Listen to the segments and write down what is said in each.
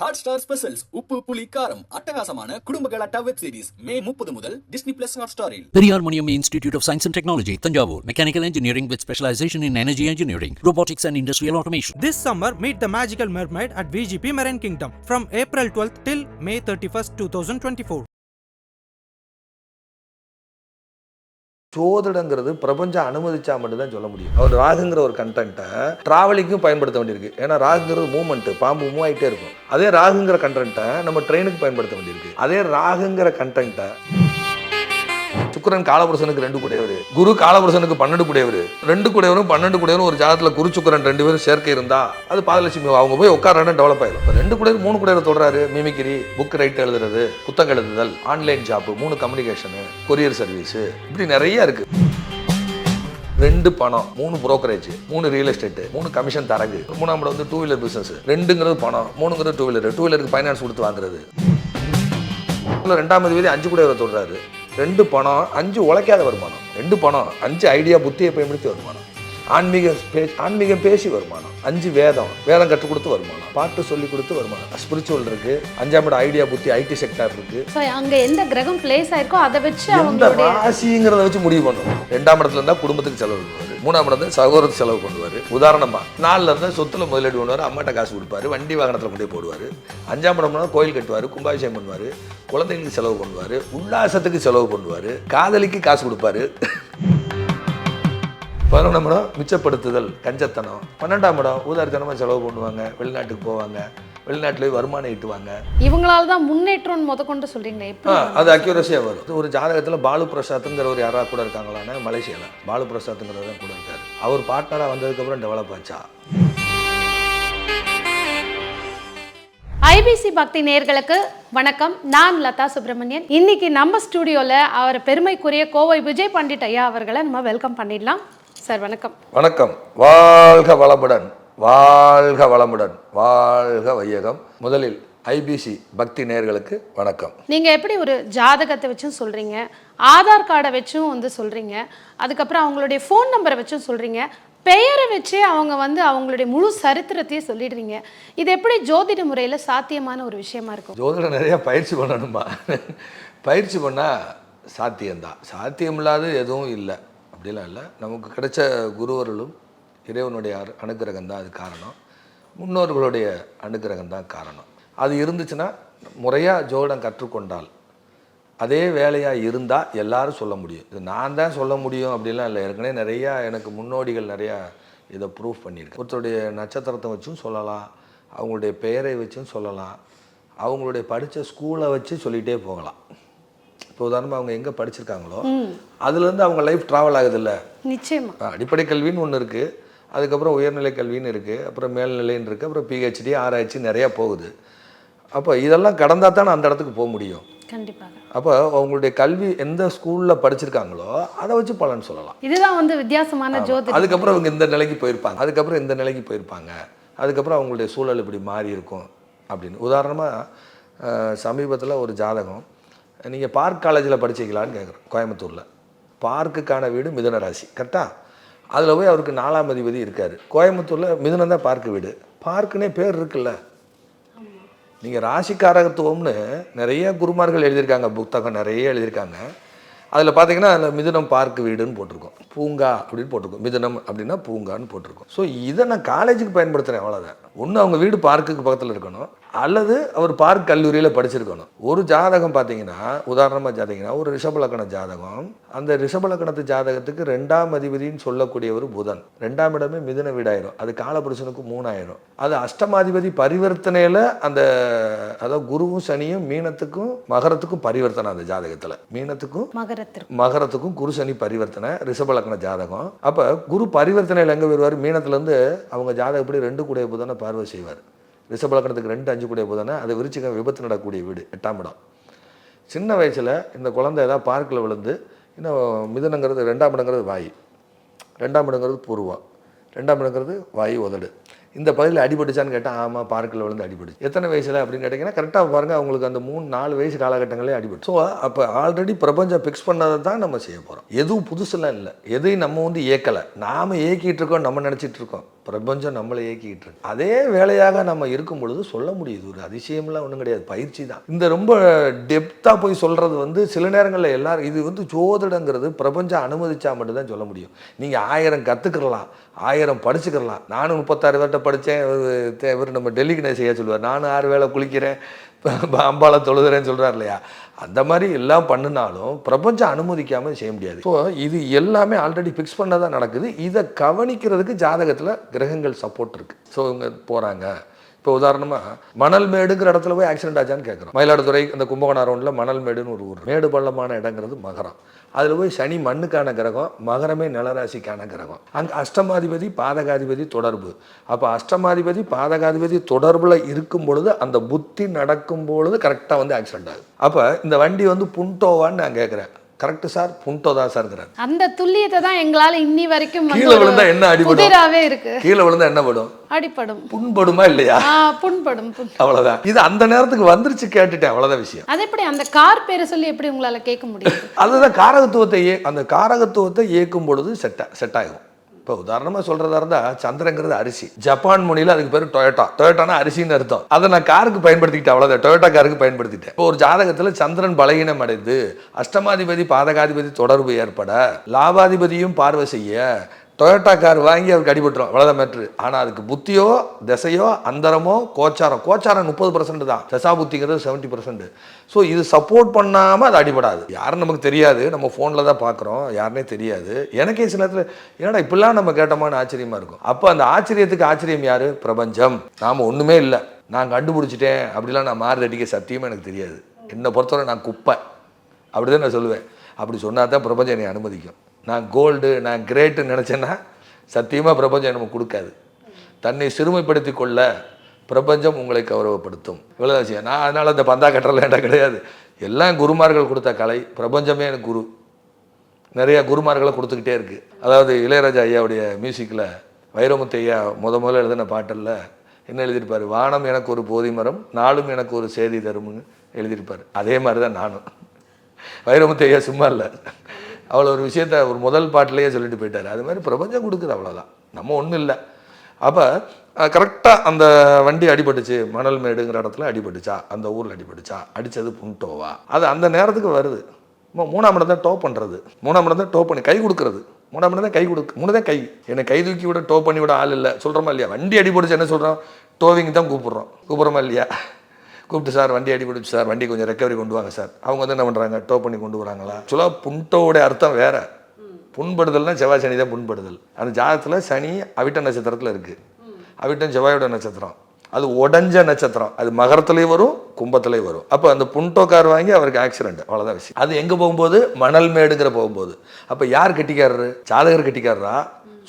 Hot star specials உப்பு புளி காரம் அட்டகாசமான குடும்ப கலாட்டா வெப் சீரிஸ் மே முப்பது முதல் டிஸ்னி பிளஸ் ஹாட் ஸ்டாரில் Periyar Maniam Institute of Science and Technology, Tanjavur. Mechanical Engineering with specialization in energy engineering, robotics and industrial automation. This summer, meet the magical mermaid at VGP Marine Kingdom from April 12th till May 31st, 2024. ஜோதிடங்கிறது பிரபஞ்சம் அனுமதிச்சா மட்டும்தான் சொல்ல முடியும். அவர் ராகுங்கிற ஒரு கண்டென்ட்டை டிராவலிங்கும் பயன்படுத்த வேண்டியிருக்கு. ஏன்னா ராகுங்கிறது மூவ்மெண்ட் பாம்பு மூவ் ஆகிட்டே இருக்கும். அதே ராகுங்கிற கண்டென்ட்டை நம்ம ட்ரெயினுக்கு பயன்படுத்த வேண்டியிருக்கு. அதே ராகுங்கிற கண்டென்ட்டை சுக்கரன் காலபுருஷனுக்கு ரெண்டு கூடையவர். குரு காலபுருஷனுக்கு பன்னெண்டு கூடையவர். ரெண்டு கூடையவரும் பன்னெண்டு கூடையவரும் ஒரு ஜாதத்தில் குரு சுக்கரன் ரெண்டு பேரும் சேர்க்கை இருந்தா அது பாதலட்சுமி அவங்க போய் உட்காரன்னு டெவலப் ஆயிடும் இப்போ ரெண்டு கூடையவர் மூணு கூடையவர் தொடராரு மிமிக்கிரி புக் ரைட் எழுதுறது புத்தகம் எழுதுதல் ஆன்லைன் ஜாப் மூணு கம்யூனிகேஷனு கொரியர் சர்வீஸ் இப்படி நிறைய இருக்கு. ரெண்டு பணம் மூணு புரோக்கரேஜ் மூணு ரியல் எஸ்டேட் மூணு கமிஷன் தரகு. மூணாம் இடம் வந்து டூ வீலர் பிசினஸ் ரெண்டுங்கிறது பணம் மூணுங்கிறது டூ வீலர் டூ வீலருக்கு ஃபைனான்ஸ் கொடுத்து வாங்குறது. ரெண்டாம் தேதி அஞ்சு கூட இவர் ரெண்டு பணம் அஞ்சு உழைக்காத வருமானம். ரெண்டு பணம் அஞ்சு ஐடியா புத்தியை பயன்படுத்தி வருமானம். ஆன்மீக பேசி ஆன்மீகம் பேசி வருமானம். அஞ்சு வேதம் வேதம் கற்றுக் கொடுத்து வருமானம். பாட்டு சொல்லி கொடுத்து வருமானம். ஸ்பிரிச்சுவல் இருக்கு. அஞ்சாம் இடம் ஐடியா புத்தி ஐடி செக்டார் இருக்கு. அங்கே எந்த கிரகம் பிளேஸ் ஆயிருக்கோ அதை வச்சு எந்த ராசிங்கிறத வச்சு முடிவு பண்ணுவோம் ரெண்டாம் இடத்துல இருந்தா குடும்பத்துக்கு செலவு பண்ணுவாரு. மூணாம் இடத்துல சகோதரத்துக்கு செலவு பண்ணுவாரு. உதாரணமா நாலுல இருந்தா சொத்துல முதலீடு பண்ணுவாரு அம்மாட்ட காசு கொடுப்பாரு வண்டி வாகனத்துல கொண்டு போடுவாரு. அஞ்சாம் இடம்னா கோயில் கட்டுவாரு கும்பாபிஷேகம் பண்ணுவாரு குழந்தைங்களுக்கு செலவு பண்ணுவாரு உல்லாசத்துக்கு செலவு பண்ணுவாரு காதலிக்கு காசு கொடுப்பாரு. பதினொன்றாம் இடம் மிச்சப்படுத்துதல் கஞ்சத்தனம். பன்னெண்டாம் இடம் ஊதாரித்தனமாக செலவு பண்ணுவாங்க வெளிநாட்டுக்கு போவாங்க வெளிநாட்டுல வருமானம் ஈட்டுவாங்க. இவங்களால தான் முன்னேற்றம்னு முத கொண்டு சொல்றீங்களே அது அக்யூரஸியாக வரும். ஒரு ஜாதகத்தில் பாலு பிரசாத்துங்கிறவர் யாராவது கூட இருக்காங்களான்னா மலேசியாவில் பாலு பிரசாத்துங்கிறவர் தான் கூட இருக்காரு. அவர் பார்ட்னராக வந்ததுக்கப்புறம் டெவலப் ஆச்சா? ஐபிசி பக்தி நேர்களுக்கு வணக்கம். நான் லதா சுப்பிரமணியன். இன்னைக்கு நம்ம ஸ்டூடியோல அவர் பெருமைக்குரிய கோவை விஜய் பண்டிட் ஐயா அவர்களை நம்ம வெல்கம் பண்ணிடலாம். சார் வணக்கம். வணக்கம். வாழ்க வளமுடன் வாழ்க வளமுடன் வாழ்க வையகம். முதலில் ஐபிசி பக்தி நேர்களுக்கு வணக்கம். நீங்க எப்படி ஒரு ஜாதகத்தை வச்சும் சொல்றீங்க? ஆதார் கார்டை வச்சும் வந்து சொல்றீங்க. அதுக்கப்புறம் அவங்களுடைய ஃபோன் நம்பரை வச்சும் சொல்றீங்க. பெயரை வச்சே அவங்க வந்து அவங்களுடைய முழு சரித்திரத்தையும் சொல்லிடுறீங்க. இது எப்படி ஜோதிட முறையில் சாத்தியமான ஒரு விஷயமா இருக்கும்? ஜோதிடம் நிறைய பயிற்சி பண்ணணுமா? பயிற்சி பண்ணால் சாத்தியம்தான். சாத்தியமில்லாத எதுவும் இல்லை. அப்படிலாம் இல்லை. நமக்கு கிடைச்ச குருவர்களும் இறைவனுடைய அரு தான் அது காரணம். முன்னோர்களுடைய அனுக்கிரகம் தான் காரணம். அது இருந்துச்சுன்னா முறையாக ஜோதிடம் கற்றுக்கொண்டால் அதே வேலையாக இருந்தால் எல்லாரும் சொல்ல முடியும். இது நான் தான் சொல்ல முடியும் அப்படிலாம் இல்லை. ஏற்கனவே நிறையா எனக்கு முன்னோடிகள் நிறையா இதை ப்ரூஃப் பண்ணியிருக்கேன் ஒருத்தருடைய நட்சத்திரத்தை வச்சும் சொல்லலாம் அவங்களுடைய பெயரை வச்சும் சொல்லலாம் அவங்களுடைய படித்த ஸ்கூலை வச்சு சொல்லிகிட்டே போகலாம். இப்போ உதாரணமாக அவங்க எங்கே படிச்சிருக்காங்களோ அதுலேருந்து அவங்க லைஃப் ட்ராவல் ஆகுதுல்ல? நிச்சயமா. அடிப்படை கல்வின்னு ஒன்று இருக்குது அதுக்கப்புறம் உயர்நிலை கல்வின்னு இருக்குது அப்புறம் மேல்நிலைன்னு இருக்குது அப்புறம் பிஹெச்டி ஆராய்ச்சி நிறையா போகுது. அப்போ இதெல்லாம் கடந்தா தான் அந்த இடத்துக்கு போக முடியும். கண்டிப்பாக. அப்போ அவங்களுடைய கல்வி எந்த ஸ்கூலில் படிச்சிருக்காங்களோ அதை வச்சு பலன் சொல்லலாம். இதுதான் வந்து வித்தியாசமான ஜோதிடம். அதுக்கப்புறம் அவங்க இந்த நிலைக்கு போயிருப்பாங்க. அதுக்கப்புறம் இந்த நிலைக்கு போயிருப்பாங்க. அதுக்கப்புறம் அவங்களுடைய சூழல் இப்படி மாறி இருக்கும் அப்படின்னு. உதாரணமாக சமீபத்தில் ஒரு ஜாதகம். நீங்கள் பார்க் காலேஜில் படிச்சிக்கலான்னு கேட்குறோம் கோயம்புத்தூரில். பார்க்குக்கான வீடு மிதுன ராசி கரெக்டாக அதில் போய் அவருக்கு நாலாம் அதிபதி இருக்கார். கோயம்புத்தூரில் மிதுனம் தான் பார்க்கு வீடு. பார்க்குனே பேர் இருக்குல்ல. நீங்கள் ராசிக்காரகத்துவம்னு நிறைய குருமார்கள் எழுதியிருக்காங்க புத்தகம் நிறைய எழுதியிருக்காங்க. அதில் பார்த்தீங்கன்னா அதில் மிதுனம் பார்க் வீடுன்னு போட்டிருக்கோம். பூங்கா அப்படின்னு போட்டிருக்கோம். மிதுனம் அப்படின்னா பூங்கான்னு போட்டிருக்கோம். ஸோ இதை நான் காலேஜுக்கு பயன்படுத்துகிறேன் அவ்வளோதான் ஒன்று அவங்க வீடு பார்க்குக்கு பக்கத்தில் இருக்கணும். அல்லது அவர் பார்க் கல்லூரியில் படிச்சிருக்கணும். ஒரு ஜாதகம் பார்த்தீங்கன்னா உதாரணமாக ஜாதகம்னா ஒரு ரிஷபலக்கண ஜாதகம். அந்த ரிஷபலக்கணத்து ஜாதகத்துக்கு ரெண்டாம் அதிபதின்னு சொல்லக்கூடியவர் புதன். ரெண்டாம் இடமே மிதுன வீடாயிரும். அது காலபுருஷனுக்கு மூணாயிரம். அது அஷ்டமாதிபதி பரிவர்த்தனையில் அந்த அதாவது குருவும் சனியும் மீனத்துக்கும் மகரத்துக்கும் பரிவர்த்தனை அந்த ஜாதகத்தில். மீனத்துக்கும் மகரத்திற்கு மகரத்துக்கும் குரு சனி பரிவர்த்தனை ரிஷபலக்கண ஜாதகம். அப்போ குரு பரிவர்த்தனையில் எங்கே வருவார்? மீனத்துலேருந்து அவங்க ஜாதகப்படி ரெண்டு கூடிய புதனை பார்வை செய்வார்? ரிஷபலக்கணத்துக்கு ரெண்டு அஞ்சு கூடிய புதனை அது விருச்சிகம் விபத்து நடக்கக்கூடிய வீடு எட்டாம் இடம். சின்ன வயசில் இந்த குழந்தை ஏதாவது பார்க்கில் விழுந்து இன்னும் மிதுனங்கிறது ரெண்டாம் இடங்கிறது வாய் ரெண்டாம் இடங்கிறது பூர்வம் ரெண்டாம் இடங்கிறது வாய் உதடு. இந்த பகுதியில் அடிபட்டுச்சான்னு கேட்டால் ஆமாம் பார்க்கில் விழுந்து அடிபட்டுச்சு. எத்தனை வயசில் அப்படின்னு கேட்டிங்கன்னா கரெக்டாக பாருங்கள் அவங்களுக்கு அந்த மூணு நாலு வயசு காலகட்டங்களே அடிபட்டு ஸோ அப்போ ஆல்ரெடி பிரபஞ்சம் ஃபிக்ஸ் பண்ணதை தான் நம்ம செய்ய போகிறோம் எதுவும் புதுசுலாம் இல்லை. எதையும் நம்ம வந்து இயக்கலை. நாம் இயக்கிட்டு இருக்கோம் நம்ம நினச்சிட்டு இருக்கோம். பிரபஞ்சம் நம்மளை இயக்கிக்கிட்டு இருக்கு. அதே வேலையாக நம்ம இருக்கும் பொழுது சொல்ல முடியுது. ஒரு அதிசயம்லாம் ஒன்றும் கிடையாது. பயிற்சி தான். இந்த ரொம்ப டெப்த்தாக போய் சொல்கிறது வந்து சில நேரங்களில் எல்லாரும் இது வந்து ஜோதிடங்கிறது பிரபஞ்சம் அனுமதிச்சா மட்டும்தான் சொல்ல முடியும். நீங்கள் ஆயிரம் கற்றுக்கிறலாம் ஆயிரம் படிச்சுக்கிறலாம் நானும் முப்பத்தாறு வேட்டை படித்தேன் இவர் நம்ம டெல்லிக்கு நான் செய்ய சொல்லுவார். நானும் ஆறு வேளை குளிக்கிறேன். அம்பாளை தொழுதுறேன்னு சொல்கிறார் இல்லையா? அந்த மாதிரி எல்லாம் பண்ணினாலும் பிரபஞ்சம் அனுமதிக்காமல் செய்ய முடியாது. ஸோ இது எல்லாமே ஆல்ரெடி ஃபிக்ஸ் பண்ணதான் நடக்குது. இதை கவனிக்கிறதுக்கு ஜாதகத்தில் கிரகங்கள் சப்போர்ட் இருக்குது ஸோ இவங்க போகிறாங்க இப்போ உதாரணமாக மணல் மேடுங்கிற இடத்துல போய் ஆக்சிடென்ட் ஆச்சான்னு கேட்குறோம் மயிலாடுதுறை அந்த கும்பகோணம் ரவுண்டில் மணல் மேடுன்னு ஒரு ஊர் மேடு பள்ளமான இடங்கிறது மகரம். அதில் போய் சனி மண்ணுக்கான கிரகம் மகரமே நிலராசிக்கான கிரகம். அங்கே அஷ்டமாதிபதி பாதகாதிபதி தொடர்பு. அப்போ அஷ்டமாதிபதி பாதகாதிபதி தொடர்பில் இருக்கும் பொழுது அந்த புத்தி நடக்கும் பொழுது கரெக்டாக வந்து ஆக்சிடென்ட் ஆகுது. அப்போ இந்த வண்டி வந்து புண்டோவான்னு நான் கேட்குறேன் கரெக்டு சார் புண்டோ தான் சார்ங்கிறார் அந்த துல்லியத்தை தான் எங்களால இன்னி வரைக்கும் கீழே விழுந்தா என்ன அடிபடும்? இருக்கு. கீழே விழுந்தா என்ன படும்? அடிப்படும் புண்படுமா இல்லையா? புண்படும் புண். அவ்வளோதான் இது அந்த நேரத்துக்கு வந்துருச்சு கேட்டுட்டேன் அவ்வளோதான் விஷயம். அது எப்படி அந்த கார் பேரை சொல்லி எப்படி உங்களால கேட்க முடியும் அதுதான் காரகத்துவத்தை அந்த காரகத்துவத்தை இயக்கும் பொழுது செட் செட் ஆகும் இப்போ உதாரணமாக சொல்கிறதா இருந்தால் சந்திரங்கிறது அரிசி. ஜப்பான் மொழியில் அதுக்கு பேர் டொயோட்டா. டொயோட்டானா அரிசின்னு அர்த்தம். அதை நான் காருக்கு பயன்படுத்திக்கிட்டேன் அவ்வளோதான் டொயோட்டா காருக்கு பயன்படுத்திட்டேன். இப்போ ஒரு ஜாதகத்தில் சந்திரன் பலகீனம் அடைந்து அஷ்டமாதிபதி பாதகாதிபதி தொடர்பு ஏற்பட லாபாதிபதியும் பார்வை செய்ய டொயோட்டா கார் வாங்கி அவருக்கு அடிபட்டுரும். அவ்வளோதான் மேட்ரு ஆனால் அதுக்கு புத்தியோ திசையோ அந்தரமோ கோச்சாரம். கோச்சாரம் முப்பது பர்சன்ட் தான். தசா புத்திங்கிறது செவன்ட்டி பர்சன்ட் ஸோ இது சப்போர்ட் பண்ணாமல் அது அடிபடாது. யாரும் நமக்கு தெரியாது. நம்ம ஃபோனில் தான் பார்க்குறோம். யாருனே தெரியாது. எனக்கே சில நேரத்தில் என்னடா இப்படிலாம் நம்ம கேட்டோமான்னு ஆச்சரியமாக இருக்கும். அப்போ அந்த ஆச்சரியத்துக்கு ஆச்சரியம் யார்? பிரபஞ்சம். நாம் ஒன்றுமே இல்லை. நான் கண்டுபிடிச்சிட்டேன். அப்படிலாம் நான் மாறு அடிக்க சத்தியமாக எனக்கு தெரியாது. என்னை பொறுத்தவரை நான் குப்பை. அப்படி தான் நான் சொல்லுவேன். அப்படி சொன்னால் தான் பிரபஞ்சம் என்னை அனுமதிக்கும். நான் கோல்டு நான் கிரேட்டுன்னு நினச்சேன்னா சத்தியமாக பிரபஞ்சம் எனக்கு கொடுக்காது. தன்னை சிறுமைப்படுத்தி கொள்ள பிரபஞ்சம் உங்களை கௌரவப்படுத்தும். இவ்வளோ விஷயம். நான் அதனால் அந்த பந்தா கட்டுறல இடம் கிடையாது. எல்லாம் குருமார்கள் கொடுத்த கலை பிரபஞ்சமே எனக்கு குரு. நிறையா குருமார்களை கொடுத்துக்கிட்டே இருக்குது அதாவது இளையராஜா ஐயாவுடைய மியூசிக்கில் வைரமுத்து ஐயா முத முதல்ல எழுதின பாட்டில் என்ன எழுதியிருப்பார்? வானம் எனக்கு ஒரு போதி மரம் நாளும் எனக்கு ஒரு செய்தி தரும்னு எழுதியிருப்பார். அதே மாதிரி தான் நானும். வைரமுத்து ஐயா சும்மா இல்லை. அவ்வளோ ஒரு விஷயத்த ஒரு முதல் பாட்டிலேயே சொல்லிட்டு போயிட்டார். அது மாதிரி பிரபஞ்சம் கொடுக்குது அவ்வளோதான் நம்ம ஒன்றும் இல்லை. அப்போ கரெக்டாக அந்த வண்டி அடிபட்டுச்சு. மணல் மேடுங்கிற இடத்துல அடிபட்டுச்சா? அந்த ஊரில் அடிபட்டுச்சா? அடித்தது புண்டோவா? அது அந்த நேரத்துக்கு வருது. மூணாம் இடம் தான் டோ பண்ணுறது மூணாம் இடம் தான் டோ பண்ணி கை கொடுக்குறது. மூணாம் இடம் தான் கை கொடுக்கு மூணு தான் கை. என்னை கை தூக்கி விட டோ பண்ணி விட ஆள் இல்லை. சொல்கிறோமா இல்லையா? வண்டி அடிபட்டுச்சு என்ன சொல்கிறோம் டோவிங் தான் கூப்பிட்றோம். கூப்பிட்றோமா இல்லையா? கூப்பிட்டு சார் வண்டி அடிபட்டுச்சு சார் வண்டி கொஞ்சம் ரெக்கவரி கொண்டு வாங்க சார். அவங்க வந்து என்ன பண்ணுறாங்க டோ பண்ணி கொண்டு வராங்களா? ஆக்சுவலாக புண்டோட அர்த்தம் வேற. புண்படுதல்னா செவ்வாய் சனி தான் புண்படுதல். அந்த ஜாதகத்தில் சனி அவிட்ட நட்சத்திரத்தில் இருக்குது அவிட்டம் செவ்வாயோட நட்சத்திரம். அது உடஞ்ச நட்சத்திரம். அது மகரத்துலேயும் வரும் கும்பத்துலேயும் வரும். அப்போ அந்த புண்டோ கார் வாங்கி அவருக்கு ஆக்சிடென்ட் அவ்வளோதான் விஷயம். அது எங்கே போகும்போது? மணல் மேடுங்கிற போகும்போது. அப்போ யார் கட்டிக்காரரு? ஜாதகர் கட்டிக்காரரா?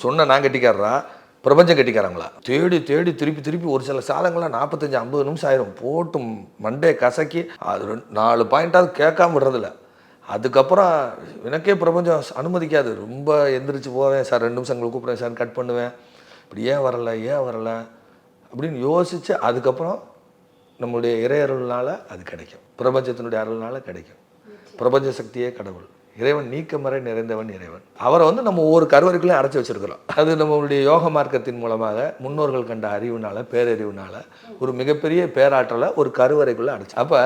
சொன்ன நான் கட்டிக்காரரா? பிரபஞ்சம் கட்டிக்காரங்களா? தேடி தேடி திருப்பி திருப்பி ஒரு சில சாதங்கள்லாம் நாற்பத்தஞ்சு ஐம்பது நிமிஷம் ஆயிரும். போட்டு மண்டே கசக்கி அது நாலு பாயிண்டாவது கேட்காம விடுறதில்ல. அதுக்கப்புறம் எனக்கே பிரபஞ்சம் அனுமதிக்காது. ரொம்ப எந்திரிச்சு போவேன் சார் ரெண்டு நிமிஷம் உங்களுக்கு கூப்பிடுறேன் சார் கட் பண்ணுவேன். இப்படி ஏன் வரல ஏன் வரல? அப்படின்னு யோசித்து அதுக்கப்புறம் நம்மளுடைய இறை அருள்னால அது கிடைக்கும். பிரபஞ்சத்தினுடைய அருள்னால கிடைக்கும். பிரபஞ்ச சக்தியே கடவுள். இறைவன் நீக்கமறை நிறைந்தவன் இறைவன். அவரை வந்து நம்ம ஒவ்வொரு கருவறைக்குள்ளேயும் அடைச்சி வச்சிருக்கிறோம். அது நம்மளுடைய யோக மார்க்கத்தின் மூலமாக முன்னோர்கள் கண்ட அறிவுனால பேரறிவுனால ஒரு மிகப்பெரிய பேராற்றலை ஒரு கருவறைக்குள்ளே அடைச்சு. அப்போ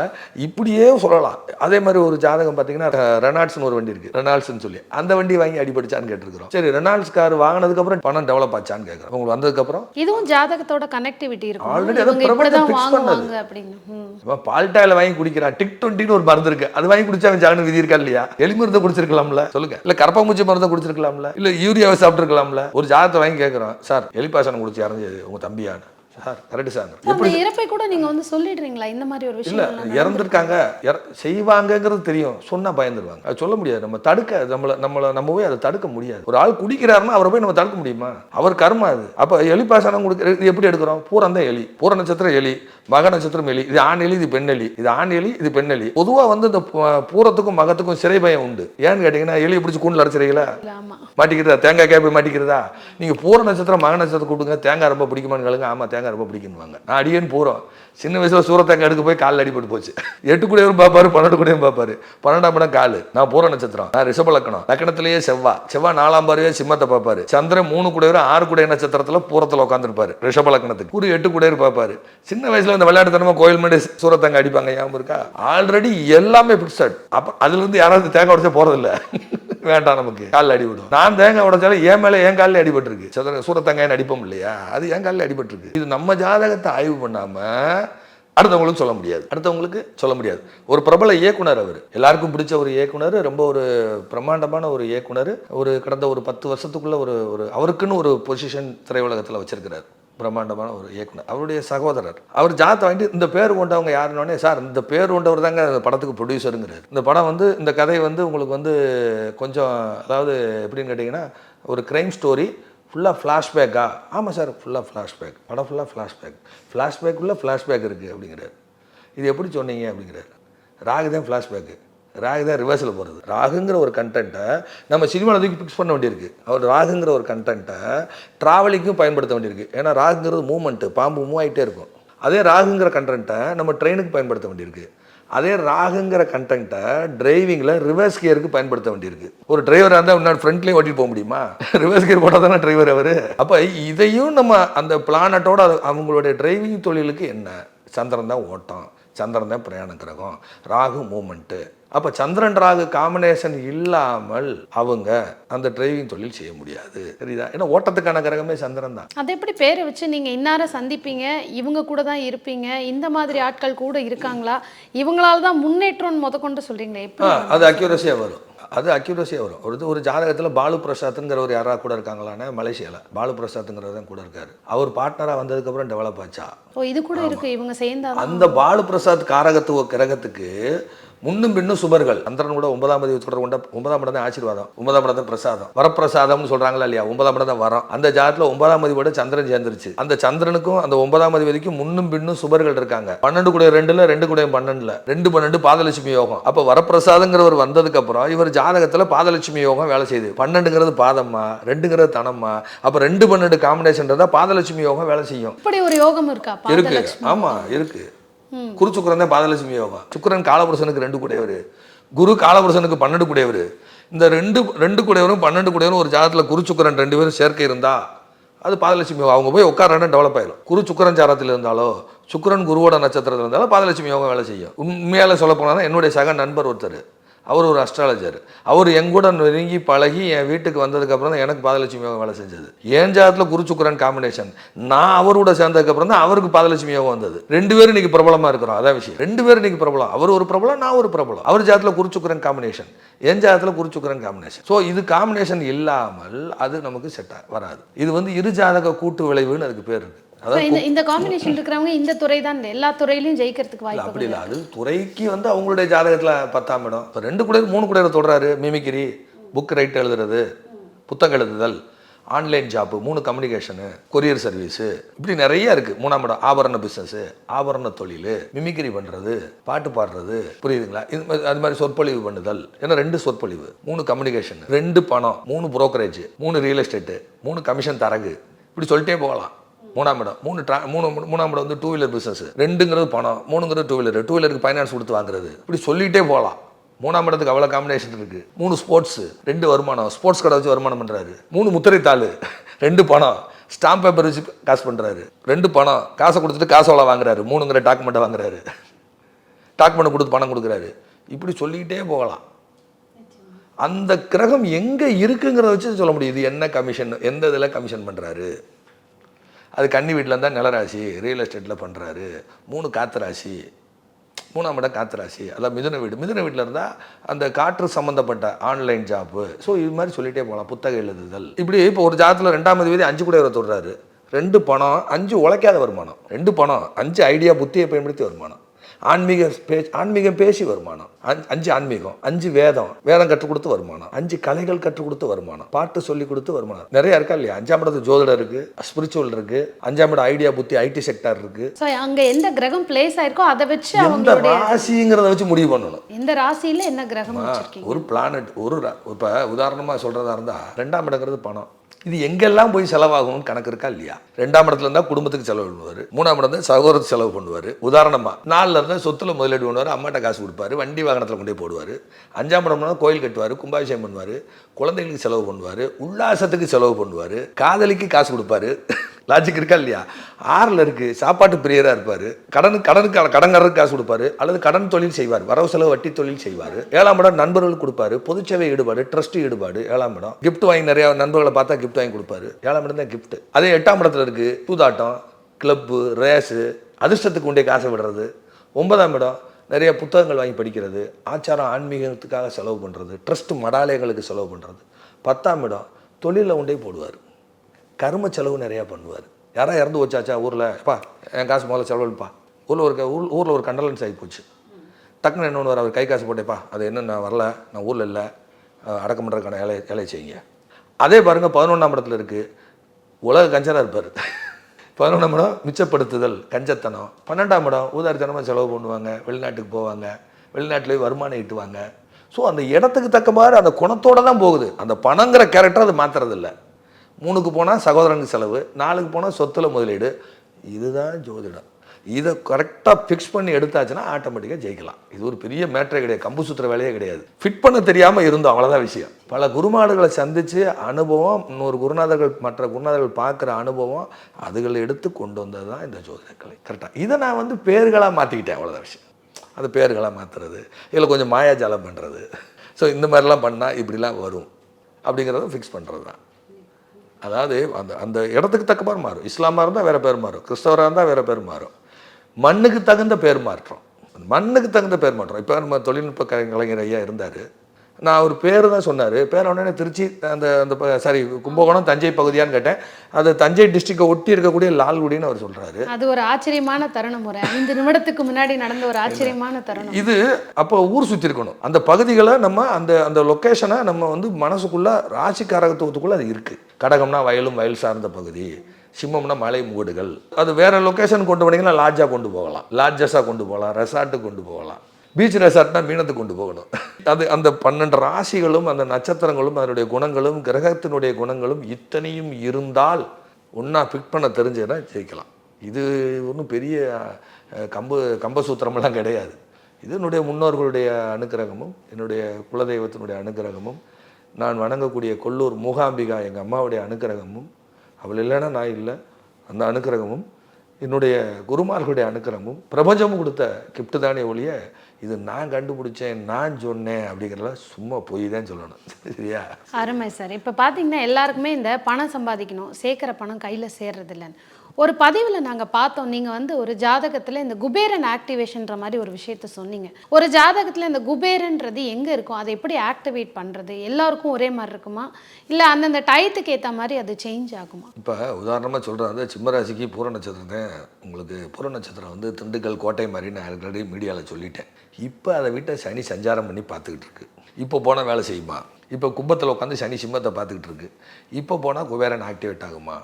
இப்படியே சொல்லலாம். அதே மாதிரி ஒரு ஜாதகம் பார்த்தீங்கன்னா ரெனால்ட்ஸ்னு ஒரு வண்டி இருக்குது ரெனால்ட்ஸ்னு சொல்லி. அந்த வண்டி வாங்கி அடிபடிச்சான்னு கேட்டிருக்கிறோம். சரி ரெனால்ட்ஸ் கார் வாங்கினதுக்கப்புறம் பணம் டெவலப் ஆச்சான்னு கேட்குறோம். உங்களுக்கு வந்ததுக்கப்புறம்? இதுவும் ஜாதகத்தோட கனெக்டிவிட்டி இருக்கும். இவங்க இப்படிதான் பிரபஞ்சம் fix வாங்குவாங்க அப்படின்னு. பால்டாயில் வாங்கி குடிக்கிறான். டிக் டுவெண்ட்டின்னு ஒரு மருந்து இருக்கு. அது வாங்கி குடிச்சா அவன் ஜாகன விதி இருக்கா இல்லையா? எலி மருந்து குடிச்சிருக்கலாம்ல? சொல்லுங்க. இல்ல கரப்பாம்பூச்சி மருந்து குடிச்சிருக்கலாம்ல? இல்ல யூரியாவை சாப்பிட்டுருக்கலாம்ல? ஒரு ஜாதத்தை வாங்கி கேட்குறோம் சார் எலிபாசனம் குடிச்சு இறந்தது உங்க தம்பியான சார் கரெக்ட் சார். இறப்பை கூட நீங்க வந்து சொல்லிடுறீங்களா? இந்த மாதிரி ஒரு இல்ல விஷயம் இறந்துருக்காங்க. இற- செய்வாங்கங்கிறது தெரியும். சொன்னா பயந்துருவாங்க. அது சொல்ல முடியாது. நம்ம தடுக்க நம்மள நம்மள நம்ம போய் அதை தடுக்க முடியாது. ஒரு ஆள் குடிக்கிறாருன்னா அவரை போய் நம்ம தடுக்க முடியுமா? அவர் கர்மா அது. அப்ப எலி பாசனம் கொடுக்க இது எப்படி எடுக்கிறோம்? பூரம் தான் எலி. பூர நட்சத்திரம் எலி. மக நட்சத்திரம் எலி. இது ஆண் எலி இது பெண் எலி. இது ஆண் எலி இது பெண் எலி. பொதுவா வந்து இந்த பூரத்துக்கும் மகத்துக்கும் சிறை பயம் உண்டு. ஏன்னு கேட்டீங்கன்னா எலியை பிடிச்சி கூண்டில் அடைச்சிருக்கீங்களா ஆமா. மாட்டிக்கிறதா? தேங்காய் காய் போய் மாட்டிக்கிறதா? நீங்க பூர நட்சத்திரம் மக நட்சத்திரம் கூப்பிடுங்க. தேங்காய் ரொம்ப பிடிக்குமான்னு கேளுங்க. ஆமா தேங்காய் தேங்காய் ரொம்ப பிடிக்கும்வாங்க நான் அடியேன்னு போகிறோம் சின்ன வயசில் சூரத்தேங்காய் எடுக்க போய் காலில் அடிபட்டு போச்சு. எட்டு கூடையும் பார்ப்பாரு பன்னெண்டு கூடையும் பார்ப்பாரு பன்னெண்டாம் இடம் காலு. நான் பூர நட்சத்திரம். நான் ரிஷப லக்கணம். லக்கணத்திலேயே செவ்வா. செவ்வா நாலாம் பார்வையே சிம்மத்தை பார்ப்பாரு. சந்திரன் மூணு கூடையர் ஆறு கூடைய நட்சத்திரத்தில் பூரத்தில் உட்காந்துருப்பாரு ரிஷப லக்கணத்துக்கு. குரு எட்டு கூடையர் பார்ப்பாரு. சின்ன வயசுல இந்த விளையாட்டுத்தனமா கோயில் மேடு சூரத்தங்க அடிப்பாங்க. ஞாபகம் இருக்கா? ஆல்ரெடி எல்லாமே பிக்சட் அப்போ அதுல இருந்து யாராவது தேங்காய் உடச்சே போறதில்ல. வேண்டாம் நமக்கு. காலில் அடி விடும். நான் தேங்காய் உடைச்சாலும் என் மேலே என் காலில் அடிபட்டுருக்கு. சதுர சூரத்தங்காய் அடிப்போம் இல்லையா? அது என் காலில் அடிபட்டிருக்கு. இது நம்ம ஜாதகத்தை ஆய்வு பண்ணாம அடுத்தவங்களுக்கு சொல்ல முடியாது. அடுத்தவங்களுக்கு சொல்ல முடியாது. ஒரு பிரபல இயக்குனர் அவர். எல்லாருக்கும் பிடிச்ச ஒரு இயக்குனர் ரொம்ப ஒரு பிரம்மாண்டமான ஒரு இயக்குனர். ஒரு கடந்த ஒரு பத்து வருஷத்துக்குள்ள ஒரு ஒரு அவருக்குன்னு ஒரு பொசிஷன் திரையுலகத்தில் வச்சிருக்கிறார். பிரம்மாண்டமான ஒரு இயக்குனர். அவருடைய சகோதரர். அவர் ஜாத்தை வாங்கிட்டு இந்த பேர் கொண்டவங்க யாருன்னொடனே சார் இந்த பேர் கொண்டவர் தாங்க படத்துக்கு ப்ரொடியூசருங்கிறார் இந்த படம் வந்து இந்த கதை வந்து உங்களுக்கு வந்து கொஞ்சம் அதாவது எப்படின்னு கேட்டிங்கன்னா ஒரு க்ரைம் ஸ்டோரி ஃபுல்லாக ஃப்ளாஷ்பேக்கா ஆமாம் சார் ஃபுல்லாக ஃப்ளாஷ்பேக் படம் ஃபுல்லாக ஃப்ளாஷ்பேக் ஃப்ளாஷ்பேக்குள்ளே ஃப்ளாஷ்பேக் இருக்குது அப்படிங்கிறார். இது எப்படி சொன்னீங்க அப்படிங்கிறார். ராகுதான் ஃப்ளாஷ்பேக்கு ராகு தான் ரிவர்ஸில் போகிறது ராகுங்கிற ஒரு கண்டென்ட்டை நம்ம சினிமாவில் தூக்கி ஃபிக்ஸ் பண்ண வேண்டியிருக்கு. அவர் ராகுங்கிற ஒரு கண்டென்ட்டை ட்ராவலிங்க்கும் பயன்படுத்த வேண்டியிருக்கு. ஏன்னா ராகுங்கிறது மூமெண்ட்டு பாம்பு மூவ் ஆகிட்டே இருக்கும். அதே ராகுங்கிற கண்டென்ட்டை நம்ம ட்ரெயினுக்கு பயன்படுத்த வேண்டியிருக்கு. அதே ராகுங்கிற கண்டென்ட்டை டிரைவிங்கில் ரிவர்ஸ் கியருக்கு பயன்படுத்த வேண்டியிருக்கு. ஒரு டிரைவராக இருந்தால் முன்னாடி ஃப்ரண்ட்லேயும் ஓட்டிட்டு போக முடியுமா? ரிவர்ஸ் கியர் போட்டால் தானே டிரைவர் அவர்? அப்போ இதையும் நம்ம அந்த பிளானட்டோட அவங்களுடைய டிரைவிங் தொழிலுக்கு என்ன? சந்திரன் தான் ஓட்டம். சந்திரன் தான் பிரயாண கிரகம். ராகு மூமெண்ட்டு அப்போ சந்திரன் ராகு காம்பினேஷன் இல்லாமல் அவங்க அந்த டிரைவிங் தொழில் செய்ய முடியாது. சரிதா? ஏன்னா ஓட்டத்துக்கான கிரகமே சந்திரன் தான். அதை எப்படி பேரை வச்சு நீங்க இன்னார சந்திப்பீங்க? இவங்க கூட தான் இருப்பீங்க. இந்த மாதிரி ஆட்கள் கூட இருக்காங்களா? இவங்களால தான் முன்னேற்றம்னு முதற்கொண்டு எப்படி அது அக்யூரஸியாக வரும். அது அக்யூரஸியாக வரும். ஒரு ஒரு ஜாதகத்தில் பாலு பிரசாத்துங்கிறவர் யாராவது கூட இருக்காங்களான்னு மலேசியாவில் பாலு பிரசாத்துங்கிறவர் தான் கூட இருக்காரு. அவர் பார்ட்னராக வந்ததுக்கப்புறம் டெவலப் ஆச்சா? ஓ இது கூட இருக்கு. இவங்க சேர்ந்தா அந்த பாலு பிரசாத் காரகத்துவ கிரகத்துக்கு முன்னும் பின்னும் சுபர்கள். சந்திரன் கூட ஒன்பதாம் தேதி தொடர் கொண்ட ஒன்பதாம் இடம் தான் ஆசீர்வாதம். ஒன்பதாம் இடம் தான் பிரசாதம். வரப்பிரசாதம்னு சொல்றாங்களா இல்லையா? ஒன்பதாம் இடம் தான் வரம். அந்த ஜாதத்துல ஒன்பதாம் அதிபதியோட சந்திரன் சேர்ந்துருச்சு. அந்த சந்திரனுக்கும் அந்த ஒன்பதாம் அதிபதிக்கும் முன்னும் பின்னும் சுபர்கள் இருக்காங்க. பன்னெண்டு கூட ரெண்டுல ரெண்டு கூட பன்னெண்டுல. ரெண்டு பன்னெண்டு பாதலட்சுமி யோகம். அப்ப வரப்பிரசாதங்கிறவர் வந்ததுக்கு அப்புறம் இவர் ஜாதகத்துல பாதலட்சுமி யோகம் வேலை செய்யுது. பன்னெண்டுங்கிறது பாதம்மா ரெண்டுங்கிறது தனம்மா. அப்ப ரெண்டு பன்னெண்டு காம்பினேஷன் பாதலட்சுமி யோகம் வேலை செய்யும். இப்படி ஒரு யோகம் இருக்கா? இருக்கு. ஆமா இருக்கு. குரு சுக்கரன் தான் பாதலட்சுமி யோகம் சுக்கரன் காலபுருஷனுக்கு ரெண்டு கூடையவர். குரு காலபுருஷனுக்கு பன்னெண்டு கூடையவர். இந்த ரெண்டு ரெண்டு கூடையவரும் பன்னெண்டு கூடையவரும் ஒரு ஜாதத்தில் குரு சுக்கரன் ரெண்டு பேரும் சேர்க்கை இருந்தா அது பாதலட்சுமி யோகா. அவங்க போய் உட்காரன்னு டெவலப் ஆயிடும் குரு சுக்கரன் சாரத்தில் இருந்தாலோ சுக்கரன் குருவோட நட்சத்திரத்தில் இருந்தாலும் பாதலட்சுமி யோகம் வேலை செய்யும். உண்மையால சொல்ல போனா என்னுடைய சக நண்பர் ஒருத்தர். அவர் ஒரு அஸ்ட்ராலஜர் அவர் என் கூட நெருங்கி பழகி என் வீட்டுக்கு வந்ததுக்கப்புறம் தான் எனக்கு பாதலட்சுமி யோகம் வேலை செஞ்சது. என் ஜாதத்தில் குரு சுக்கரன் காம்பினேஷன் நான் அவரோட சேர்ந்ததுக்கப்புறம் தான் அவருக்கு பாதலட்சுமி யோகம் வந்தது. ரெண்டு பேரும் இன்றைக்கி பிரபலமாக இருக்கிறோம் அதான் விஷயம். ரெண்டு பேரும் இன்னைக்கு பிரபலம். அவர் ஒரு பிரபலம் நான் ஒரு பிரபலம். அவர் ஜாதத்தில் குரு சுக்கரன் காம்பினேஷன் என் ஜாதத்தில் குரு சுக்கரன் காம்பினேஷன் ஸோ இது காம்பினேஷன் இல்லாமல் அது நமக்கு செட்டாக வராது. இது வந்து இரு ஜாதக கூட்டு விளைவுன்னு அதுக்கு பேர் இருக்குது இந்த இந்த காம்பினேஷன் இருக்கிறவங்க இந்த துறை தான் எல்லா துறையிலயும் ஜெயிக்கிறதுக்கு வாய்ப்பு அப்படி இல்லை. அது துறைக்கு வந்து அவங்களுடைய ஜாதகத்தில் பத்தாம் இடம். இப்போ ரெண்டு கூட மூணு கூட தொடுறாரு மிமிக்ரி புக் ரைட் எழுதுறது புத்தகம் எழுதுதல் ஆன்லைன் ஜாப்பு மூணு கம்யூனிகேஷனு கொரியர் சர்வீஸு இப்படி நிறைய இருக்குது மூணாம் இடம் ஆபரண பிஸ்னஸு ஆபரண தொழில் மிமிக்ரி பண்ணுறது பாட்டு பாடுறது. புரியுதுங்களா? இது மாதிரி- அது மாதிரி சொற்பொழிவு பண்ணுதல். ஏன்னா ரெண்டு சொற்பொழிவு மூணு கம்யூனிகேஷன் ரெண்டு பணம் மூணு புரோக்கரேஜ் மூணு ரியல் எஸ்டேட்டு மூணு கமிஷன் தரகு. இப்படி சொல்லிட்டே போகலாம். மூணாம் இடம். மூணு ட்ரா மூணு மூணாம் இடம் வந்து டூ வீலர் பிஸ்னஸ் ரெண்டுங்கிறது பணம் மூணுங்கிறது டூ வீலர் டூ வீலருக்கு ஃபைனான்ஸ் கொடுத்து வாங்குறது. இப்படி சொல்லிகிட்டே போகலாம். மூணாம் இடத்துக்கு அவ்வளோ காம்பினேஷன் இருக்குது மூணு ஸ்போர்ட்ஸு ரெண்டு வருமானம். ஸ்போர்ட்ஸ் கடை வச்சு வருமானம் பண்ணுறாரு மூணு முத்திரைத்தாள் ரெண்டு பணம். ஸ்டாம்ப் பேப்பர் வச்சு காசு பண்ணுறாரு ரெண்டு பணம். காசை கொடுத்துட்டு காசு அவ்வளோ வாங்குறாரு. மூணுங்கிற டாக்குமெண்ட்டை வாங்குறாரு. டாக்குமெண்ட் கொடுத்து பணம் கொடுக்குறாரு. இப்படி சொல்லிக்கிட்டே போகலாம். அந்த கிரகம் எங்கே இருக்குங்கிறத வச்சு சொல்ல முடியுது. என்ன கமிஷன் எந்த இதில் கமிஷன் பண்ணுறாரு அது கன்னி வீட்டில் இருந்தால் நிலராசி ரியல் எஸ்டேட்டில் பண்ணுறாரு மூணு காத்தராசி மூணாம் இடம் காத்தராசி அதான் மிதுன வீடு. மிதுன வீட்டில் இருந்தால் அந்த காற்று சம்மந்தப்பட்ட ஆன்லைன் ஜாப்பு ஸோ இது மாதிரி சொல்லிகிட்டே போகலாம் புத்தக எழுதுதல். இப்படி இப்போ ஒரு ஜாதத்தில் ரெண்டாம் தேதி அஞ்சு கூட இவரை தொடுறாரு. ரெண்டு பணம் அஞ்சு உழைக்காத வருமானம். ரெண்டு பணம் அஞ்சு ஐடியா புத்தியை பயன்படுத்தி வருமானம். ஆன்மீக பேச்சு ஆன்மீகம் பேசி வருமானம். அஞ்சு- ஆன்மீகம் அஞ்சு வேதம் வேதம் கற்றுக் கொடுத்து வருமானம். அஞ்சு கலைகள் கற்றுக் கொடுத்து வருமானம். பாட்டு சொல்லி கொடுத்து வருமானம். நிறைய இருக்கா இல்லையா? அஞ்சாம் இடத்து ஜோதிடம் இருக்கு ஸ்பிரிச்சுவல் இருக்கு அஞ்சாம் இடம் ஐடியா புத்தி ஐடி செக்டார் இருக்கு. அங்க எந்த கிரகம் பிளேஸ் ஆயிருக்கோ அதை வச்சு எந்த ராசிங்கிறத வச்சு முடிவு பண்ணணும். எந்த ராசியில என்ன கிரகம் ஒரு பிளானட் ஒரு இப்ப உதாரணமா சொல்றதா இருந்தா ரெண்டாம் இடங்கிறது பணம். இது எங்கெல்லாம் போய் செலவாகும்னு கணக்கு இருக்கா இல்லையா? ரெண்டாம் இடத்துல இருந்தால் குடும்பத்துக்கு செலவு பண்ணுவார். மூணாம் இடம் தான் சகோதரத்துக்கு செலவு பண்ணுவார். உதாரணமாக நாலில் இருந்தால் சொத்துல முதலீடு பண்ணுவார் அம்மாட்ட காசு கொடுப்பாரு வண்டி வாகனத்தில் கொண்டு போய் போடுவார். அஞ்சாம் இடம் கோயில் கட்டுவார் கும்பாபிஷேகம் பண்ணுவார் குழந்தைகளுக்கு செலவு பண்ணுவார் உல்லாசத்துக்கு செலவு பண்ணுவார் காதலிக்கு காசு கொடுப்பாரு. லாஜிக் இருக்கா இல்லையா? ஆறில் இருக்குது சாப்பாட்டு பிரியராக இருப்பார். கடனுக்கு கடனுக்கு கடன்காரருக்கு காசு கொடுப்பாரு. அல்லது கடன் தொழில் செய்வார். வரவு செலவு வட்டி தொழில் செய்வார். ஏழாம் இடம் நண்பர்களுக்கு கொடுப்பாரு. பொதுச்சேவை ஈடுபாடு ட்ரஸ்ட் ஈடுபாடு ஏழாம் இடம். கிஃப்ட் வாங்கி நிறையா நண்பர்களை பார்த்தா கிஃப்ட் வாங்கி கொடுப்பாரு. ஏழாம் இடம் தான் கிஃப்ட் அதே எட்டாம் இடத்துல இருக்குது தூதாட்டம் கிளப்பு ரேஸு அதிர்ஷ்டத்துக்கு உண்டே காசை விடுறது. ஒன்பதாம் இடம் நிறைய புத்தகங்கள் வாங்கி படிக்கிறது. ஆச்சாரம் ஆன்மீகத்துக்காக செலவு பண்ணுறது ட்ரஸ்ட் மடாலயங்களுக்கு செலவு பண்ணுறது பத்தாம் இடம் தொழிலில் உண்டே போடுவார். கரும செலவு நிறையா பண்ணுவார். யாரா இறந்து வச்சாச்சா ஊரில்? பா என் காசு முதல்ல செலவுப்பா ஊரில் ஒரு ஊர் ஊரில் ஒரு கண்டலன்ஸ் ஆகி போச்சு டக்குன்னு என்ன ஒன்று அவர் கை காசு போட்டேப்பா அது என்ன நான் வரல நான் ஊரில் இல்லை. அடக்கம் பண்ணுறதுக்கான வேலை வேலையை செய்யுங்க. அதே பாருங்கள் பதினொன்றாம் இடத்துல இருக்குது உலக கஞ்சனாக இருப்பார். பதினொன்றாம் இடம் மிச்சப்படுத்துதல் கஞ்சத்தனம். பன்னெண்டாம் இடம் ஊதாரித்தனமாக செலவு பண்ணுவாங்க வெளிநாட்டுக்கு போவாங்க வெளிநாட்டிலே வருமானம் ஈட்டுவாங்க. ஸோ அந்த இடத்துக்கு தக்க மாதிரி அந்த குணத்தோட தான் போகுது. அந்த பணங்கிற கேரக்டர் அது மாத்துறதில்ல. மூணுக்கு போனால் சகோதரனுக்கு செலவு நாலுக்கு போனால் சொத்தில் முதலீடு. இதுதான் ஜோதிடம். இதை கரெக்டாக ஃபிக்ஸ் பண்ணி எடுத்தாச்சுன்னா ஆட்டோமேட்டிக்காக ஜெயிக்கலாம். இது ஒரு பெரிய மேட்டரே கிடையாது. கம்பு சுற்றுற வேலையே கிடையாது. ஃபிட் பண்ண தெரியாமல் இருந்தோம் அவ்வளோதான் விஷயம். பல குருமாடுகளை சந்தித்து அனுபவம் இன்னொரு குருநாதர்கள் மற்ற குருநாதர்கள் பார்க்குற அனுபவம் அதுகளை எடுத்து கொண்டு வந்தது தான் இந்த ஜோதிடக்கலை கரெக்டாக இதை நான் வந்து பேர்களாக மாற்றிக்கிட்டேன் அவ்வளோதான் விஷயம். அந்த பேர்களாக மாற்றுறது இதில் கொஞ்சம் மாயாஜாலம் பண்ணுறது ஸோ இந்த மாதிரிலாம் பண்ணால் இப்படிலாம் வரும். அப்படிங்கிறத ஃபிக்ஸ் பண்ணுறது தான் அதாவது அந்த அந்த இடத்துக்கு தக்க மாதிரி மாறும். இஸ்லாமாக இருந்தால் வேறு பேர் மாறும். கிறிஸ்தவராக இருந்தால் வேறு பேர் மாறும். மண்ணுக்கு தகுந்த பேர் மாற்றம். மண்ணுக்கு தகுந்த பேர் மாற்றம். இப்போ நம்ம தொழில்நுட்ப கலைஞர் ஐயா இருந்தார். நான் ஒரு பேர் தான் சொன்னார். பேர் உடனே திருச்சி அந்த அந்த சாரி கும்பகோணம் தஞ்சை பகுதியான்னு கேட்டேன். அது தஞ்சை டிஸ்ட்ரிக்டை ஒட்டி இருக்கக்கூடிய லால்குடின்னு அவர் சொல்கிறாரு அது ஒரு ஆச்சரியமான தருணம் ஒரு ஐந்து நிமிடத்துக்கு முன்னாடி நடந்த ஒரு ஆச்சரியமான தருணம். இது அப்போ ஊர் சுற்றி இருக்கணும் அந்த பகுதிகளை நம்ம அந்த அந்த லொக்கேஷனை நம்ம வந்து மனசுக்குள்ள ராசிக்காரகத்துவத்துக்குள்ள அது இருக்கு. கடகம்னா வயலும் வயல் சார்ந்த பகுதி. சிம்மம்னா மலை முகடுகள் அது வேற லொக்கேஷன் கொண்டு போனீங்கன்னா லாட்ஜாக கொண்டு போகலாம். லாட்ஜஸாக கொண்டு போகலாம். ரெசார்ட்டுக்கு கொண்டு போகலாம். பீச் ரெசார்ட்னா மீனத்தை கொண்டு போகணும். அது அந்த பன்னெண்டு ராசிகளும் அந்த நட்சத்திரங்களும் அதனுடைய குணங்களும் கிரகத்தினுடைய குணங்களும் இத்தனையும் இருந்தால் ஒன்றா பிக் பண்ண தெரிஞ்சதுன்னா ஜெயிக்கலாம். இது ஒன்றும் பெரிய கம்பு கம்பசூத்திரமெல்லாம் கிடையாது. இது என்னுடைய முன்னோர்களுடைய அனுகிரகமும் என்னுடைய குலதெய்வத்தினுடைய அனுக்கிரகமும் நான் வணங்கக்கூடிய கொல்லூர் மூகாம்பிகா எங்கள் அம்மாவுடைய அனுகிரகமும் அவள் இல்லைன்னா நான் இல்லை. அந்த அனுகிரகமும் என்னுடைய குருமார்களுடைய அனுக்கிரகமும் பிரபஞ்சமும் கொடுத்த கிஃப்ட் தானே ஒழிய இது நான் கண்டுபிடிச்சேன் நான் சொன்னேன் அப்படிங்கிறத சும்மா பொய் தான் சொல்லணும். சரியா? அருமை சார். இப்போ பார்த்தீங்கன்னா எல்லாருக்குமே இந்த பணம் சம்பாதிக்கணும். சேர்க்குற பணம் கையில் சேர்றது இல்லைன்னு. ஒரு பதிவில் நாங்கள் பார்த்தோம். நீங்கள் வந்து ஒரு ஜாதகத்தில் இந்த குபேரன் ஆக்டிவேஷன்ற மாதிரி ஒரு விஷயத்த சொன்னீங்க. ஒரு ஜாதகத்தில் இந்த குபேரன்றது எங்கே இருக்கும்? அதை எப்படி ஆக்டிவேட் பண்ணுறது எல்லாருக்கும் ஒரே மாதிரி இருக்குமா? இல்லை அந்தந்த டயத்துக்கு ஏற்ற மாதிரி அது சேஞ்ச் ஆகுமா? இப்போ உதாரணமாக சொல்கிறேன் வந்து சிம்மராசிக்கு பூர நட்சத்திரம் தான் உங்களுக்கு பூர நட்சத்திரம் வந்து திண்டுக்கல் கோட்டை மாதிரி நான் ஆல்ரெடி மீடியாவில் சொல்லிட்டேன். இப்போ அதை விட்டு சனி சஞ்சாரம் பண்ணி பார்த்துக்கிட்டு இருக்கு. இப்போ போனால் வேலை செய்யுமா? இப்போ கும்பத்தில் உட்காந்து சனி சிம்மத்தை பார்த்துக்கிட்டு இருக்கு. இப்போ போனால் குபேரன் ஆக்டிவேட் ஆகுமா?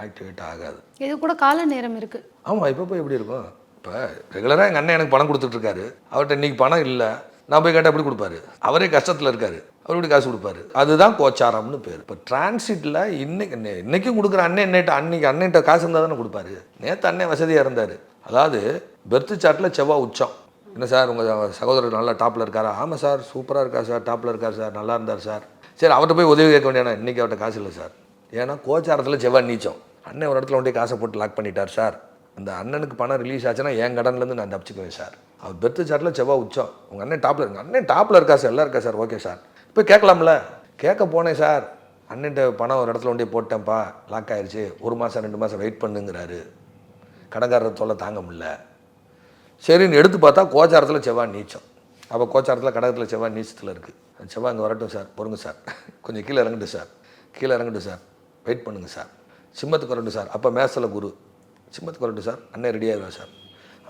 ஆக்டிவேட் ஆகாது. இது கூட கால நேரம் இருக்குது ஆமாம் இப்போ போய் எப்படி இருக்கும்? இப்போ ரெகுலராக எங்கள் அண்ணன் எனக்கு பணம் கொடுத்துட்ருக்காரு அவர்கிட்ட இன்னைக்கு பணம் இல்லை. நான் போய் கேட்டால் எப்படி கொடுப்பாரு? அவரே கஷ்டத்தில் இருக்காரு. அவர் எப்படி காசு கொடுப்பாரு. அதுதான் கோச்சாரம்னு பேர். இப்போ டிரான்சிட்டில் இன்னைக்கு இன்னை- இன்னைக்கும் கொடுக்குற அண்ணன் என்னட்ட அன்னைக்கு அண்ணன்ட்ட காசு இருந்தால் தானே கொடுப்பாரு. நேற்று அண்ணன் வசதியாக இருந்தார். அதாவது பெர்த்து சாட்டில் செவ்வாய் உச்சம். என்ன சார் உங்கள் சகோதரர் நல்லா டாப்பில் இருக்காரா? ஆமாம் சார் சூப்பராக இருக்கார் சார் டாப்பில் இருக்கார் சார் நல்லா இருந்தார் சார். சரி அவர்கிட்ட போய் உதவி கேட்க வேண்டியனா இன்றைக்கி அவர்கிட்ட காசு இல்லை சார். ஏன்னா கோச்சாரத்தில் செவ்வாய் நீச்சம். அண்ணன் ஒரு இடத்துல கொண்டு காசை போட்டு லாக் பண்ணிட்டார் சார் அந்த அண்ணனுக்கு பணம் ரிலீஸ் ஆச்சுன்னா என் கடன்லேருந்து நான் தப்பிச்சுக்குவேன் சார் அவர் பெர்த்து சார்ட்டில் செவ்வாய் உச்சம். உங்கள் அண்ணன் டாப்பில் இருக்கு அண்ணன் டாப்பில் இருக்கா சார் எல்லாம் இருக்கா சார் ஓகே சார் இப்போ கேட்கலாம்ல? கேட்க போனேன் சார் அண்ணன்ட்ட பணம் ஒரு இடத்துல கொண்டு போட்டேன்ப்பா. லாக் ஆயிடுச்சு ஒரு மாதம் ரெண்டு மாதம் வெயிட் பண்ணுங்கிறாரு. கடங்காரர் தொல்லை தாங்க முடில சரின்னு எடுத்து பார்த்தா கோச்சாரத்தில் செவ்வாய் நீச்சம். அப்போ கோச்சாரத்தில் கடகத்தில் செவ்வாய் நீச்சத்தில் இருக்குது அந்த செவ்வாய் இங்கே வரட்டும் சார் பொறுங்க சார் கொஞ்சம் கீழே இறங்கட்டும் சார் கீழே இறங்கட்டும் சார் வெயிட் பண்ணுங்கள் சார் சிம்மத்துக்கு வரட்டும் சார். அப்போ மேசல குரு. சிம்மத்துக்கு வரட்டும் சார். அண்ணன் ரெடி சார்.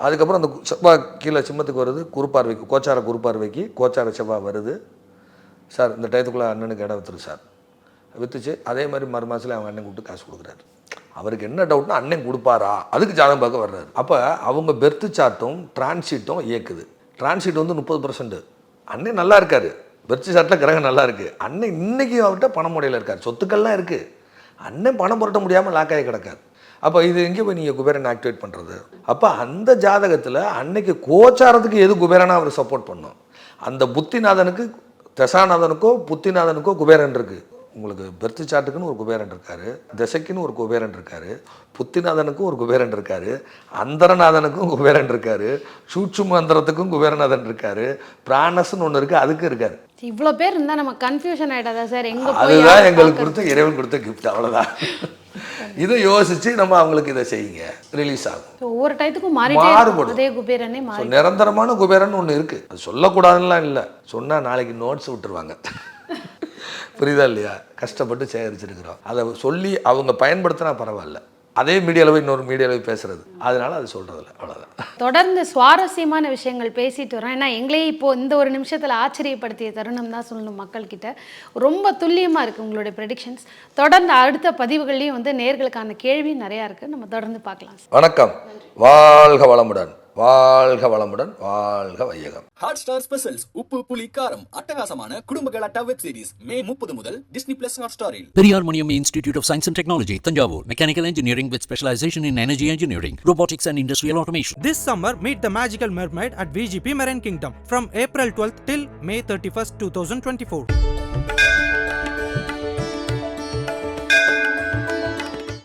அதுக்கப்புறம் அந்த செவ்வாய் கீழே சிம்மத்துக்கு வருது குறுப்பார்வைக்கு கோச்சார குறுப்பார்வைக்கு கோச்சார செவ்வாய் வருது. சார் இந்த டயத்துக்குள்ளே அண்ணனுக்கு இடம் வித்துரு சார். வித்துச்சு. அதே மாதிரி மறு மாதத்தில் அவங்க அண்ணன் கூப்பிட்டு காசு கொடுக்குறாரு. அவருக்கு என்ன டவுட்னா அண்ணன் கொடுப்பாரா? அதுக்கு ஜாதகம் பார்க்க வர்றாரு. அப்போ அவங்க பெர்த்து சார்ட்டும் டிரான்சிட்டும் இயக்குது. டிரான்சிட் வந்து முப்பது பர்சன்ட் அண்ணன் நல்லா இருக்காரு. பெர்த்து சார்ட்டில் கிரகம் நல்லா இருக்குது அண்ணன் இன்னைக்கு அவர்கிட்ட பண முறையில் இருக்கார். சொத்துக்கள்லாம் இருக்குது அண்ணன் பணம் புரட்ட முடியாமல் லாக் ஆகி கிடக்காது அப்போ இது எங்கே போய் நீங்கள் குபேரன் ஆக்டிவேட் பண்ணுறது அப்போ அந்த ஜாதகத்தில் அன்னைக்கு கோச்சாரத்துக்கு எது குபேரனாக அவர் சப்போர்ட் பண்ணும்? அந்த புத்திநாதனுக்கு தசாநாதனுக்கோ புத்திநாதனுக்கோ குபேரன் இருக்குது உங்களுக்கு பெர்த் சாட்டுக்குன்னு ஒரு குபேரன் இருக்காரு. திசைக்குன்னு ஒரு குபேரன் இருக்காரு. புத்திநாதனுக்கும் ஒரு குபேரன் இருக்காரு. அந்தரநாதனுக்கும் குபேரன் இருக்காரு. சூட்சுமந்திரத்துக்கும் குபேரநாதன் இருக்காரு. பிராணஸ்ன்னு ஒன்று இருக்குது அதுக்கும் இருக்காரு. இவ்வளோ பேர் இருந்தால் நம்ம கன்ஃபியூஷன் ஆகிடாதா சார் எங்கே போய் அதுதான் எங்களுக்கு? கொடுத்த இறைவன் கொடுத்த கிஃப்ட் அவ்வளோதான் இதை யோசிச்சு நம்ம அவங்களுக்கு இதை செய்யுங்க. ரிலீஸ் ஆகும். ஒவ்வொரு டயத்துக்கும். மாறுபடும். அதே குபேரனே நிரந்தரமான குபேரன் ஒன்று இருக்கு. அது சொல்லக்கூடாதுலாம் இல்லை. சொன்னால் நாளைக்கு நோட்ஸ் விட்டுருவாங்க. புரியுதா இல்லையா? கஷ்டப்பட்டு சேகரிச்சிருக்கிறோம். அதை சொல்லி அவங்க பயன்படுத்தினா பரவாயில்ல. அதே மீடியாவில் இன்னொரு மீடியாவில் பேசுறது. அதனால அது சொல்றதில்ல. அவ்வளோதான் தொடர்ந்து சுவாரஸ்யமான விஷயங்கள் பேசிட்டு வரோம் ஏன்னா எங்களையே இப்போ இந்த ஒரு நிமிஷத்தில் ஆச்சரியப்படுத்திய தருணம் தான் சொல்லணும் மக்கள்கிட்ட. ரொம்ப துல்லியமாக இருக்குது உங்களுடைய ப்ரெடிக்ஷன்ஸ் தொடர்ந்து அடுத்த பதிவுகள்லையும் வந்து நேர்களுக்கான கேள்வி நிறையா இருக்குது நம்ம தொடர்ந்து பார்க்கலாம். வணக்கம். வாழ்க வளமுடன். வாழ்க வளமுடன் வாழ்க வையகம் ஹாட் ஸ்டார் ஸ்பெஷல்ஸ் உப்பு புளி காரம் அட்டகாசமான குடும்ப கலாட்டா வெப் சீரிஸ் மே முப்பது முதல் டிஸ்னி பிளஸ் ஹாட் ஸ்டாரில் Periyar Maniam Institute of Science and Technology, Tanjavur. Mechanical engineering with specialization in energy engineering, robotics and industrial automation. This summer, meet the magical mermaid at VGP Marine Kingdom from April 12th till May 31st, 2024.